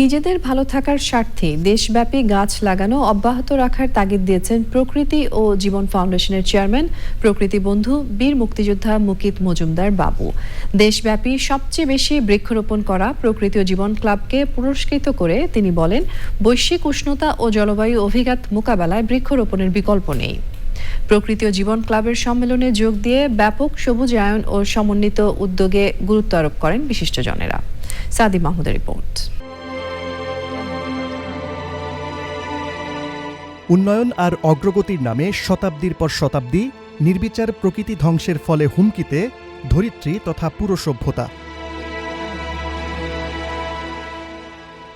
নিজেদের ভালো থাকার স্বার্থে দেশব্যাপী গাছ লাগানো অব্যাহত রাখার তাগিদ দিয়েছেন প্রকৃতি ও জীবন ফাউন্ডেশনের চেয়ারম্যান, প্রকৃতি বন্ধু, বীর মুক্তিযোদ্ধা মুকিত মজুমদার বাবু। দেশব্যাপী সবচেয়ে বেশি বৃক্ষরোপণ করা প্রকৃতি ও জীবন ক্লাবকে পুরস্কৃত করে তিনি বলেন, বৈশ্বিক উষ্ণতা ও জলবায়ু অভিঘাত মোকাবেলায় বৃক্ষরোপণের বিকল্প নেই। প্রকৃতি ও জীবন ক্লাবের সম্মেলনে যোগ দিয়ে ব্যাপক সবুজায়ন ও সমন্বিত উদ্যোগে গুরুত্ব আরোপ করেন বিশিষ্টজনেরা। সাদি মাহমুদের রিপোর্ট। উন্নয়ন আর অগ্রগতির নামে শতাব্দীর পর শতাব্দী নির্বিচার প্রকৃতি ধ্বংসের ফলে হুমকিতে ধরিত্রী তথা পুরো সভ্যতা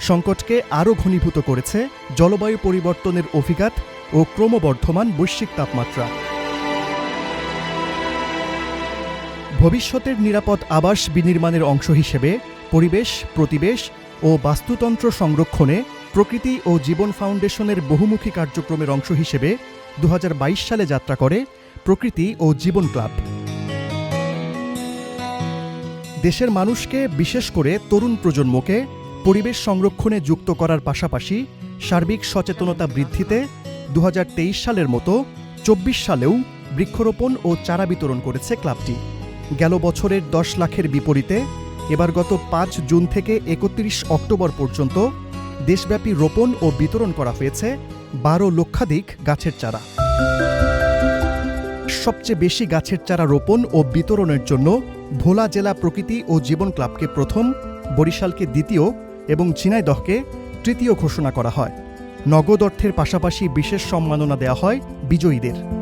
সংকটকে আরও ঘনীভূত করেছে জলবায়ু পরিবর্তনের অভিঘাত ও ক্রমবর্ধমান বৈশ্বিক তাপমাত্রা। ভবিষ্যতের নিরাপদ আবাস বিনির্মাণের অংশ হিসেবে পরিবেশ, প্রতিবেশ ও বাস্তুতন্ত্র সংরক্ষণে প্রকৃতি ও জীবন ফাউন্ডেশনের বহুমুখী কার্যক্রমের অংশ হিসেবে দু হাজার বাইশ সালে যাত্রা করে প্রকৃতি ও জীবন ক্লাব। দেশের মানুষকে, বিশেষ করে তরুণ প্রজন্মকে, পরিবেশ সংরক্ষণে যুক্ত করার পাশাপাশি সার্বিক সচেতনতা বৃদ্ধিতে দু হাজার তেইশ সালের মতো চব্বিশ সালেও বৃক্ষরোপণ ও চারা বিতরণ করেছে ক্লাবটি। গেল বছরের দশ লাখের বিপরীতে এবার গত পাঁচ জুন থেকে একত্রিশ অক্টোবর পর্যন্ত দেশব্যাপী রোপণ ও বিতরণ করা হয়েছে বারো লক্ষাধিক গাছের চারা। সবচেয়ে বেশি গাছের চারা রোপণ ও বিতরণের জন্য ভোলা জেলা প্রকৃতি ও জীবন ক্লাবকে প্রথম, বরিশালকে দ্বিতীয় এবং ঝিনাইদহকে তৃতীয় ঘোষণা করা হয়। নগদ অর্থের পাশাপাশি বিশেষ সম্মাননা দেওয়া হয় বিজয়ীদের।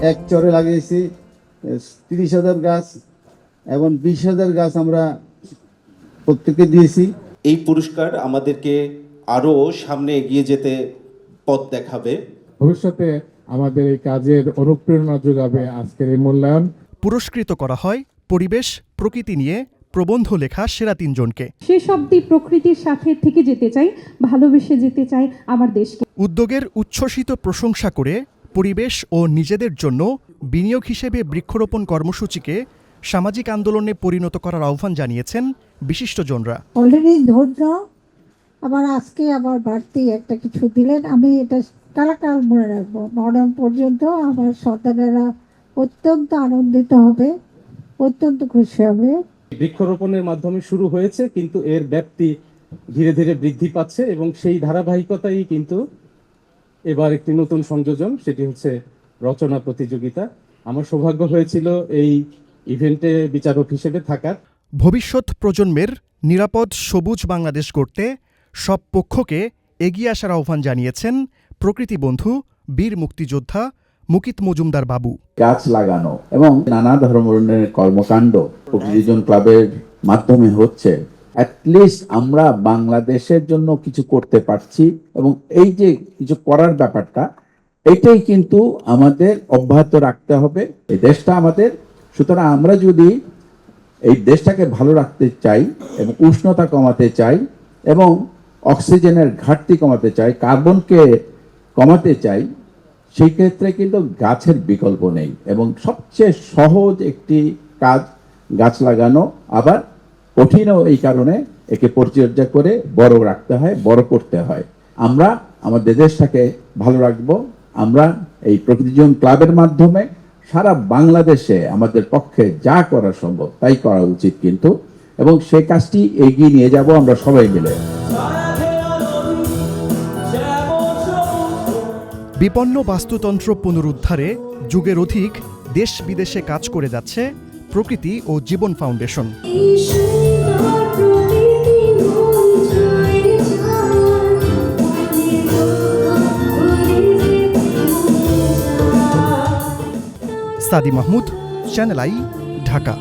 এক চরে লাগিয়েছি তিরিশ হাজার গাছ এবং বিশ হাজার গাছ আমরা প্রত্যেকে দিয়েছি। এই পুরস্কার আমাদেরকে আরও সামনে এগিয়ে যেতে পথ দেখাবে। ভবিষ্যতে আমাদের এই কাজের অনুপ্রেরণা যোগাবে আজকের এই মূল্যায়ন। পুরস্কৃত করা হয় পরিবেশ প্রকৃতি নিয়ে প্রবন্ধ লেখা সেরা তিনজনকে। শেষ অব্দি প্রকৃতির সাথে থেকে যেতে চাই ভালোবেসে যেতে চাই আমার দেশকে। উদ্যোগের উচ্ছ্বসিত প্রশংসা করে পরিবেশ ও নিজেদের জন্য বিনিয়োগ হিসেবে বৃক্ষরোপণ কর্মসূচিকে সামাজিক আন্দোলনে পরিণত করার আহ্বান জানিয়েছেন বিশিষ্টজনরা। অলরেডি ধৈর্য আবার আজকে আবার বাড়তি একটা কিছু দিলেন। আমি এটা কালাকাল মনে রাখব। মরণ পর্যন্ত আমার সন্তানেরা অত্যন্ত আনন্দিত হবে অত্যন্ত খুশি হবে। বৃক্ষরোপণের মাধ্যমে শুরু হয়েছে কিন্তু এর ব্যাপ্তি ধীরে ধীরে বৃদ্ধি পাচ্ছে এবং সেই ধারাবাহিকতাই কিন্তু এবার একটি নতুন সংযোজন সেটি হচ্ছে রচনা প্রতিযোগিতা। আমার সৌভাগ্য হয়েছিল এই ইভেন্টে বিচারক হিসেবে থাকার। ভবিষ্যৎ প্রজন্মের নিরাপদ সবুজ বাংলাদেশ গড়তে সব পক্ষকে এগিয়ে আসার আহ্বান জানিয়েছেন প্রকৃতি বন্ধু বীর মুক্তিযোদ্ধা মুকিত মজুমদার বাবু। গাছ লাগানো এবং নানা ধরনের কর্মকাণ্ড প্রকৃতিজন ক্লাবের মাধ্যমে হচ্ছে। অ্যাটলিস্ট আমরা বাংলাদেশের জন্য কিছু করতে পারছি এবং এই যে কিছু করার ব্যাপারটা, এটাই কিন্তু আমাদের অব্যাহত রাখতে হবে। এই দেশটা আমাদের, সুতরাং আমরা যদি এই দেশটাকে ভালো রাখতে চাই এবং উষ্ণতা কমাতে চাই এবং অক্সিজেনের ঘাটতি কমাতে চাই, কার্বনকে কমাতে চাই, সেই ক্ষেত্রে কিন্তু গাছের বিকল্প নেই এবং সবচেয়ে সহজ একটি কাজ গাছ লাগানো, আবার কঠিনও এই কারণে একে পরিচর্যা করে বড় রাখতে হয় বড় করতে হয়। আমরা আমাদের দেশটাকে ভালো রাখব। আমরা এই প্রকৃতিজন ক্লাবের মাধ্যমে সারা বাংলাদেশে আমাদের পক্ষে যা করা সম্ভব তাই করা উচিত কিন্তু। এবং সেই কাজটি এগিয়ে নিয়ে যাব আমরা সবাই মিলে। বিপন্ন বাস্তুতন্ত্র পুনরুদ্ধারে যুগের অধিক দেশ বিদেশে কাজ করে যাচ্ছে প্রকৃতি ও জীবন ফাউন্ডেশন। সাদি মাহমুদ চ্যানেল আই ঢাকা